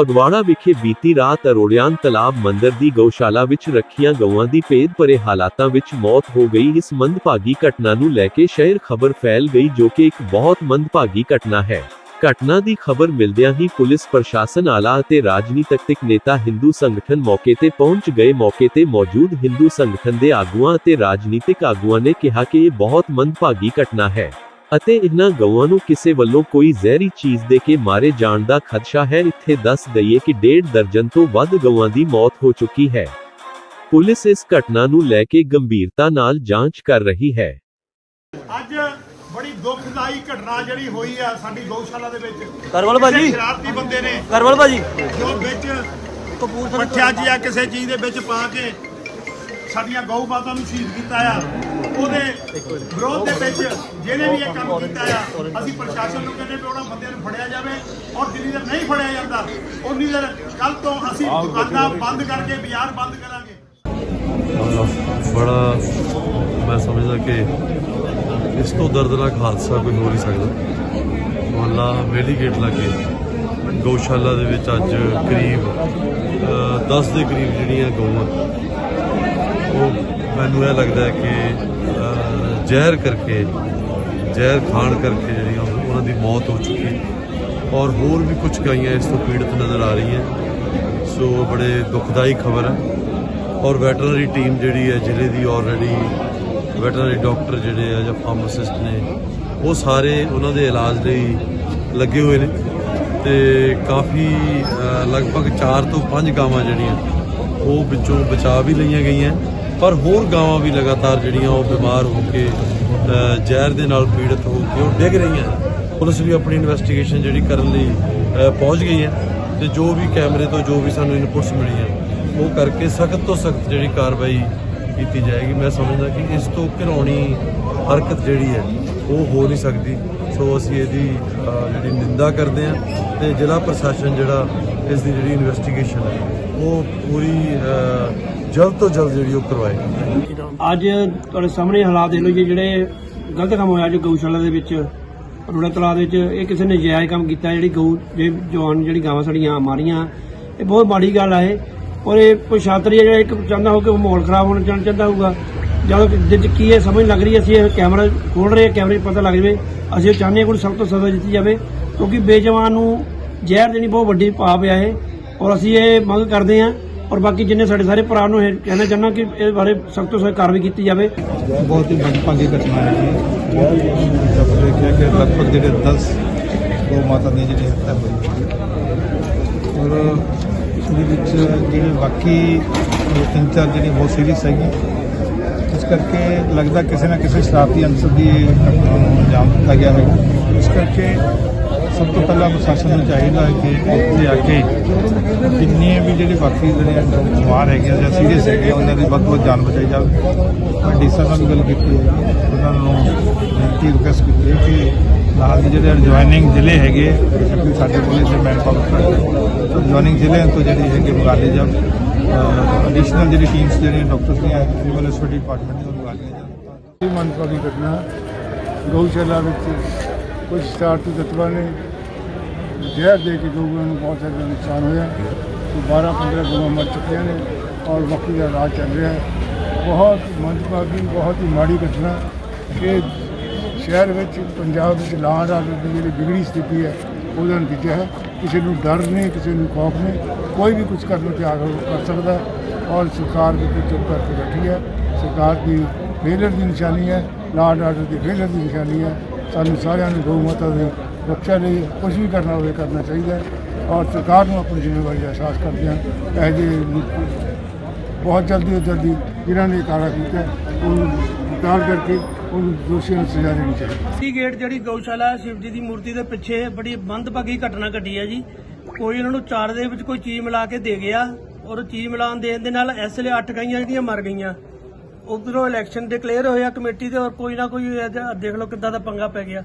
ਫਗਵਾੜਾ ਵਿਖੇ ਬੀਤੀ ਰਾਤ ਅਰੋੜਿਆਨ ਤਲਾਬ ਮੰਦਰ ਦੀ ਗਊਸ਼ਾਲਾ ਵਿੱਚ ਰੱਖੀਆਂ ਗਊਆਂ ਦੀ ਭੇਦ ਭਰੇ ਹਾਲਾਤਾਂ ਵਿੱਚ ਮੌਤ ਹੋ ਗਈ। ਇਸ ਮੰਦਭਾਗੀ ਘਟਨਾ ਨੂੰ ਲੈ ਕੇ ਸ਼ਹਿਰ ਖਬਰ ਫੈਲ ਗਈ, ਜੋ ਕਿ ਇੱਕ ਬਹੁਤ ਮੰਦਭਾਗੀ ਘਟਨਾ ਹੈ। ਘਟਨਾ ਦੀ ਖਬਰ ਮਿਲਦਿਆਂ ਹੀ ਪੁਲਿਸ ਪ੍ਰਸ਼ਾਸਨ ਆਲਾ ਅਤੇ ਰਾਜਨੀਤਿਕ ਨੇਤਾ ਹਿੰਦੂ ਸੰਗਠਨ ਮੌਕੇ ਤੇ ਪਹੁੰਚ ਗਏ। ਮੌਕੇ ਤੇ ਮੌਜੂਦ ਹਿੰਦੂ ਸੰਗਠਨ ਦੇ ਆਗੂਆਂ ਅਤੇ ਰਾਜਨੀਤਿਕ ਆਗੂਆਂ ਨੇ ਕਿਹਾ ਕਿ ਇਹ ਬਹੁਤ ਮੰਦਭਾਗੀ ਘਟਨਾ ਹੈ। ਅਤੇ ਇਹਨਾਂ ਗਊਆਂ ਨੂੰ ਕਿਸੇ ਵੱਲੋਂ ਕੋਈ ਜ਼ਹਿਰੀ ਚੀਜ਼ ਦੇ ਕੇ ਮਾਰੇ ਜਾਣ ਦਾ ਖਦਸ਼ਾ ਹੈ ਇੱਥੇ ਦੱਸ ਦਈਏ ਕਿ ਡੇਢ ਦਰਜਨ ਤੋਂ ਵੱਧ ਗਊਆਂ ਦੀ ਮੌਤ ਹੋ ਚੁੱਕੀ ਹੈ। ਪੁਲਿਸ ਇਸ ਘਟਨਾ ਨੂੰ ਲੈ ਕੇ ਗੰਭੀਰਤਾ ਨਾਲ ਜਾਂਚ ਕਰ ਰਹੀ ਹੈ। ਅੱਜ ਬੜੀ ਦੁਖਦਾਈ ਘਟਨਾ ਜਿਹੜੀ ਹੋਈ ਆ ਸਾਡੀ ਗਊਸ਼ਾਲਾ ਦੇ ਵਿੱਚ। ਕਰਵਲ ਭਾਜੀ? ਸ਼ਰਾਰਤੀ ਬੰਦੇ ਨੇ ਕਰਵਲ ਭਾਜੀ? ਜੋ ਵਿੱਚ ਕਪੂਰ ਪੱਠਿਆਂ ਜਾਂ ਕਿਸੇ ਚੀਜ਼ ਦੇ ਵਿੱਚ ਪਾ ਕੇ ਸਾਡੀਆਂ ਗਊ ਮਾਤਾ ਨੂੰ ਸ਼ਹੀਦ ਕੀਤਾ ਆ। ਉਹਦੇ ਵਿਰੋਧ ਦੇ ਵਿੱਚ ਜਿਹਨੇ ਵੀ ਇਹ ਕੰਮ ਕੀਤਾ ਆ ਅਸੀਂ ਪ੍ਰਸ਼ਾਸਨ ਨੂੰ ਕਹਿੰਦੇ ਵੀ ਉਹਨਾਂ ਬੰਦਿਆਂ ਨੂੰ ਫੜਿਆ ਜਾਵੇ ਔਰ ਜਿੰਨੀ ਦੇਰ ਨਹੀਂ ਫੜਿਆ ਜਾਂਦਾ ਉਨੀ ਦੇਰ ਕੱਲ ਤੋਂ ਅਸੀਂ ਦੁਕਾਨਾਂ ਬੰਦ ਕਰਕੇ ਬਾਜ਼ਾਰ ਬੰਦ ਕਰਾਂਗੇ। ਬੜਾ ਮੈਂ ਸਮਝਦਾ ਕਿ ਇਸ ਤੋਂ ਦਰਦਨਾਕ ਹਾਦਸਾ ਕੋਈ ਹੋ ਨਹੀਂ ਸਕਦਾ। ਮੁਹੱਲਾ ਵੇਲੀ ਗੇਟ ਲਾਗੇ ਗਊਸ਼ਾਲਾ ਦੇ ਵਿੱਚ ਅੱਜ ਕਰੀਬ ਅ, 10 ਦੇ ਕਰੀਬ ਜਿਹੜੀਆਂ ਗਊਆਂ ਉਹ ਮੈਨੂੰ ਇਹ ਲੱਗਦਾ ਹੈ ਕਿ ਜ਼ਹਿਰ ਕਰਕੇ, ਜ਼ਹਿਰ ਖਾਣ ਕਰਕੇ ਜਿਹੜੀਆਂ ਉਹਨਾਂ ਦੀ ਮੌਤ ਹੋ ਚੁੱਕੀ ਔਰ ਹੋਰ ਵੀ ਕੁਝ ਗਾਈਆਂ ਇਸ ਤੋਂ ਪੀੜਤ ਨਜ਼ਰ ਆ ਰਹੀਆਂ। ਸੋ ਬੜੇ ਦੁਖਦਾਈ ਖਬਰ ਹੈ। ਔਰ ਵੈਟਰਨਰੀ ਟੀਮ ਜਿਹੜੀ ਹੈ, ਜ਼ਿਲ੍ਹੇ ਦੀ ਆਲਰੇਡੀ ਵੈਟਰਨਰੀ ਡਾਕਟਰ ਜਿਹੜੇ ਆ ਜਾਂ ਫਾਰਮਾਸਿਸਟ ਨੇ, ਉਹ ਸਾਰੇ ਉਹਨਾਂ ਦੇ ਇਲਾਜ ਲਈ ਲੱਗੇ ਹੋਏ ਨੇ। ਤੇ ਕਾਫੀ ਲਗਭਗ 4 ਤੋਂ 5 ਗਾਵਾਂ ਜਿਹੜੀਆਂ, ਉਹ ਵਿੱਚੋਂ ਬਚਾ ਵੀ ਲਈਆਂ ਗਈਆਂ। ਪਰ ਹੋਰ ਗਾਵਾਂ ਵੀ ਲਗਾਤਾਰ ਜਿਹੜੀਆਂ ਉਹ ਬਿਮਾਰ ਹੋ ਕੇ ਜ਼ਹਿਰ ਦੇ ਨਾਲ ਪੀੜਤ ਹੋ ਕੇ ਉਹ ਡਿੱਗ ਰਹੀਆਂ ਪੁਲਿਸ ਵੀ ਆਪਣੀ ਇਨਵੈਸਟੀਗੇਸ਼ਨ ਜਿਹੜੀ ਕਰਨ ਲਈ ਪਹੁੰਚ ਗਈ ਹੈ ਤੇ ਜੋ ਵੀ ਕੈਮਰੇ ਤੋਂ ਜੋ ਵੀ ਸਾਨੂੰ ਇਨਪੁਟਸ ਮਿਲੀਆਂ, ਉਹ ਕਰਕੇ ਸਖਤ ਤੋਂ ਸਖਤ ਜਿਹੜੀ ਕਾਰਵਾਈ ਕੀਤੀ ਜਾਏਗੀ। ਮੈਂ ਸਮਝਦਾ ਕਿ ਇਸ ਤੋਂ ਘਿਰਾਉਣੀ ਹਰਕਤ ਜਿਹੜੀ ਹੈ, ਉਹ ਹੋ ਨਹੀਂ ਸਕਦੀ। ਸੋ ਅਸੀਂ ਇਹਦੀ ਜਿਹੜੀ ਨਿੰਦਾ ਕਰਦੇ ਹਾਂ ਤੇ ਜ਼ਿਲ੍ਹਾ ਪ੍ਰਸ਼ਾਸਨ ਜਿਹੜਾ ਇਸ ਦੀ ਜਿਹੜੀ ਇਨਵੈਸਟੀਗੇਸ਼ਨ ਹੈ, ਉਹ ਪੂਰੀ ਜਲਦ ਤੋਂ ਜਲਦ ਜਿਹੜੀ ਉਹ ਕਰਵਾਏ। ਅੱਜ ਤੁਹਾਡੇ ਸਾਹਮਣੇ ਹਾਲਾਤ ਦੇਖ ਲਓ ਜੀ, ਜਿਹੜੇ ਗਲਤ ਕੰਮ ਹੋਇਆ ਅੱਜ ਗਊਸ਼ਾਲਾ ਦੇ ਵਿੱਚ, ਰੋੜਾ ਤਲਾਬ ਦੇ ਵਿੱਚ, ਇਹ ਕਿਸੇ ਨੇ ਜਾਇਜ਼ ਕੰਮ ਕੀਤਾ, ਜਿਹੜੀ ਗਊ, ਜੇ ਜਵਾਨ ਜਿਹੜੀ ਗਾਵਾਂ ਸਾਡੀਆਂ ਮਾਰੀਆਂ, ਇਹ ਬਹੁਤ ਮਾੜੀ ਗੱਲ ਆ ਇਹ। ਔਰ ਇਹ ਕੋਈ ਛਾਤਰੀ ਜਿਹੜਾ ਇੱਕ ਚਾਹੁੰਦਾ ਹੋ ਕਿ ਮਾਹੌਲ ਖਰਾਬ ਹੋਣਾ ਚਾਹੁੰ- ਚਾਹੁੰਦਾ ਹੋਊਗਾ। ਜਦੋਂ ਕਿ ਕੀ ਇਹ ਸਮਝ ਲੱਗ ਰਹੀ ਅਸੀਂ ਇਹ ਕੈਮਰਾ ਖੋਲ ਰਹੇ ਹਾਂ, ਕੈਮਰੇ 'ਚ ਪਤਾ ਲੱਗ ਜਾਵੇ। ਅਸੀਂ ਇਹ ਚਾਹੁੰਦੇ ਹਾਂ ਕਿ ਸਭ ਤੋਂ ਸਜ਼ਾ ਦਿੱਤੀ ਜਾਵੇ, ਕਿਉਂਕਿ ਬੇਜਵਾਨ ਨੂੰ ਜ਼ਹਿਰ ਦੇਣੀ ਬਹੁਤ ਵੱਡੀ ਪਾਪ ਆ ਇਹ। ਔਰ ਅਸੀਂ ਇਹ ਮੰਗ ਕਰਦੇ ਹਾਂ ਔਰ ਬਾਕੀ ਜਿੰਨੇ ਸਾਡੇ ਸਾਰੇ ਭਰਾ ਨੂੰ ਇਹ ਕਹਿਣਾ ਚਾਹੁੰਦਾ ਕਿ ਇਹ ਬਾਰੇ ਸਖਤ ਤੋਂ ਸਖਤ ਕਾਰਵਾਈ ਕੀਤੀ ਜਾਵੇ। ਬਹੁਤ ਹੀ ਮੰਦਭਾਗੀ ਘਟਨਾ ਹੈ ਜਦ ਦੇਖਿਆ ਕਿ ਲਗਭਗ ਜਿਹੜੇ 10 ਗੋ ਮਾਤਾ ਦੀ ਜਿਹੜੀ ਹੱਤਿਆ ਹੋਈ ਔਰ ਇਹਦੇ ਵਿੱਚ ਜਿਹੜੇ ਬਾਕੀ ਤਿੰਨ ਚਾਰ ਜਿਹੜੀ ਬਹੁਤ ਸੀਰੀਅਸ ਹੈਗੀ, ਇਸ ਕਰਕੇ ਲੱਗਦਾ ਕਿਸੇ ਨਾ ਕਿਸੇ ਸ਼ਰਾਰਤੀ ਅੰਸਰ ਦੀ ਇਹ ਘਟਨਾ ਨੂੰ ਅੰਜਾਮ ਦਿੱਤਾ ਗਿਆ ਹੈ। ਇਸ ਕਰਕੇ ਸਭ ਤੋਂ ਪਹਿਲਾਂ ਪ੍ਰਸ਼ਾਸਨ ਨੂੰ ਚਾਹੀਦਾ ਹੈ ਕਿ ਉੱਥੇ ਆ ਕੇ ਜਿੰਨੇ ਵੀ ਜਿਹੜੇ ਬਾਕੀ ਜਿਹੜੇ ਬਿਮਾਰ ਹੈਗੇ ਆ ਜਾਂ ਸੀਰੀਅਸ ਹੈਗੇ ਉਹਨਾਂ ਦੀ ਵੱਧ ਤੋਂ ਵੱਧ ਜਾਨ ਬਚਾਈ ਜਾਵੇ। ਮੈਂ ਡੀਸਾ ਨਾਲ ਵੀ ਗੱਲ ਕੀਤੀ ਹੈ, ਉਹਨਾਂ ਨੂੰ ਬੇਨਤੀ ਰਿਕਵੈਸਟ ਕੀਤੀ ਹੈ ਕਿ ਨਾਲ ਦੇ ਜਿਹੜੇ ਜੁਆਇਨਿੰਗ ਜ਼ਿਲ੍ਹੇ ਹੈਗੇ ਕਿਉਂਕਿ ਸਾਡੇ ਕੋਲ ਇੱਥੇ ਮੈਨ ਪਾਵਰ ਜੁਆਇਨਿੰਗ ਜ਼ਿਲ੍ਹਿਆਂ ਤੋਂ ਜਿਹੜੀ ਹੈਗੇ ਮੰਗਾ ਲਈ ਜਾਣ। ਐਡੀਸ਼ਨਲ ਜਿਹੜੀ ਟੀਮਸ ਜਿਹੜੇ ਡਾਕਟਰਸ ਦੀਆਂ ਸਿਵਲ ਹਸਪਤਾਲ ਡਿਪਾਰਟਮੈਂਟ ਦੀਆਂ ਮੰਗਾ ਲਈਆਂ ਜਾਣ। ਇਹ ਘਟਨਾ ਗਊਸ਼ਾਲਾ ਵਿੱਚ ਕੁਝ ਸ਼ਰਾਰਤੀ ਤੱਤਾਂ ਨੇ ਜ਼ਹਿਰ ਦੇ ਕੇ ਗਊਆਂ ਨੂੰ ਬਹੁਤ ਜ਼ਿਆਦਾ ਨੁਕਸਾਨ ਹੋਇਆ। ਤੇ 12 15 ਗਊਆਂ ਮਰ ਚੁੱਕੀਆਂ ਨੇ ਔਰ ਬਾਕੀ ਦਾ ਇਲਾਜ ਚੱਲ ਰਿਹਾ ਹੈ। ਬਹੁਤ ਮੰਦਭਾਗੀ, ਬਹੁਤ ਹੀ ਮਾੜੀ ਘਟਨਾ ਕਿ ਸ਼ਹਿਰ ਵਿੱਚ, ਪੰਜਾਬ ਵਿੱਚ ਲਾਅ ਦਾ ਦੀ ਜਿਹੜੀ ਵਿਗੜੀ ਸਥਿਤੀ ਹੈ, ਉਹਦਾ ਨਤੀਜਾ ਹੈ। ਕਿਸੇ ਨੂੰ ਡਰ ਨਹੀਂ, ਕਿਸੇ ਨੂੰ ਖੌਫ ਨਹੀਂ। ਕੋਈ ਵੀ ਕੁਝ ਕਰਨ ਨੂੰ ਤਿਆਰ ਕਰ ਸਕਦਾ ਔਰ ਸਰਕਾਰ ਵੀ ਕੋਈ ਚੁੱਪ ਕਰਕੇ ਬੈਠੀ ਹੈ। ਸਰਕਾਰ ਦੀ ਫੇਲਰ ਦੀ ਨਿਸ਼ਾਨੀ ਹੈ ਲਾਡ ਆਰਡਰ ਦੀ ਫੇਲਰ ਦੀ ਨਿਸ਼ਾਨੀ ਹੈ। ਸਾਨੂੰ ਸਾਰਿਆਂ ਨੂੰ ਗਊ ਮਾਤਾ ਦੀ ਰੱਖਿਆ ਲਈ ਕੁਝ ਵੀ ਕਰਨਾ ਹੋਵੇ ਕਰਨਾ ਚਾਹੀਦਾ ਹੈ। ਔਰ ਸਰਕਾਰ ਨੂੰ ਆਪਣੀ ਜ਼ਿੰਮੇਵਾਰੀ ਦਾ ਅਹਿਸਾਸ ਕਰਦਿਆਂ ਇਹ ਜਿਹੇ ਬਹੁਤ ਜਲਦੀ ਤੋਂ ਜਲਦੀ ਜਿਨ੍ਹਾਂ ਨੇ ਕਾਰਾ ਕੀਤਾ, ਉਹਨੂੰ ਗ੍ਰਿਫਤਾਰ ਕਰਕੇ ਉਹਨੂੰ ਦੋਸ਼ੀਆਂ ਨੂੰ ਸਜ਼ਾ ਦੇਣੀ ਚਾਹੀਦੀ ਸੀ ਗੇਟ ਜਿਹੜੀ ਗਊਸ਼ਾਲਾ ਸ਼ਿਵ ਜੀ ਦੀ ਮੂਰਤੀ ਦੇ ਪਿੱਛੇ ਬੜੀ ਮੰਦਭਾਗੀ ਘਟਨਾ ਘਟੀ ਹੈ ਜੀ। ਕੋਈ ਇਹਨਾਂ ਨੂੰ ਚਾਰ ਦੇ ਵਿੱਚ ਕੋਈ ਚੀਜ਼ ਮਿਲਾ ਕੇ ਦੇ ਗਿਆ ਔਰ ਚੀਜ਼ ਮਿਲਾਉਣ ਦੇਣ ਦੇ ਨਾਲ ਇਸ ਲਈ ਅੱਠ ਗਾਈਆਂ ਜਿਹੜੀਆਂ ਮਰ ਗਈਆਂ। ਉਧਰੋਂ ਇਲੈਕਸ਼ਨ ਡਿਕਲੇਅਰ ਹੋਇਆ ਕਮੇਟੀ ਦੇ ਔਰ ਕੋਈ ਨਾ ਕੋਈ ਦੇਖ ਲਓ ਕਿੱਦਾਂ ਦਾ ਪੰਗਾ ਪੈ ਗਿਆ।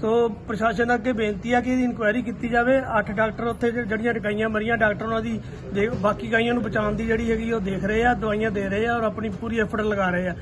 ਸੋ ਪ੍ਰਸ਼ਾਸਨ ਅੱਗੇ ਬੇਨਤੀ ਆ ਕਿ ਇਹਦੀ ਇਨਕੁਆਇਰੀ ਕੀਤੀ ਜਾਵੇ। ਅੱਠ ਡਾਕਟਰ ਉੱਥੇ ਜਿਹੜੀਆਂ ਗਾਈਆਂ ਮਰੀਆਂ ਡਾਕਟਰ ਉਹਨਾਂ ਦੀ ਦੇਖ- ਬਾਕੀ ਗਾਈਆਂ ਨੂੰ ਬਚਾਉਣ ਦੀ ਜਿਹੜੀ ਹੈਗੀ ਉਹ ਦੇਖ ਰਹੇ ਆ, ਦਵਾਈਆਂ ਦੇ ਰਹੇ ਆ ਔਰ ਆਪਣੀ ਪੂਰੀ ਐਫਰਟ ਲਗਾ ਰਹੇ ਆ।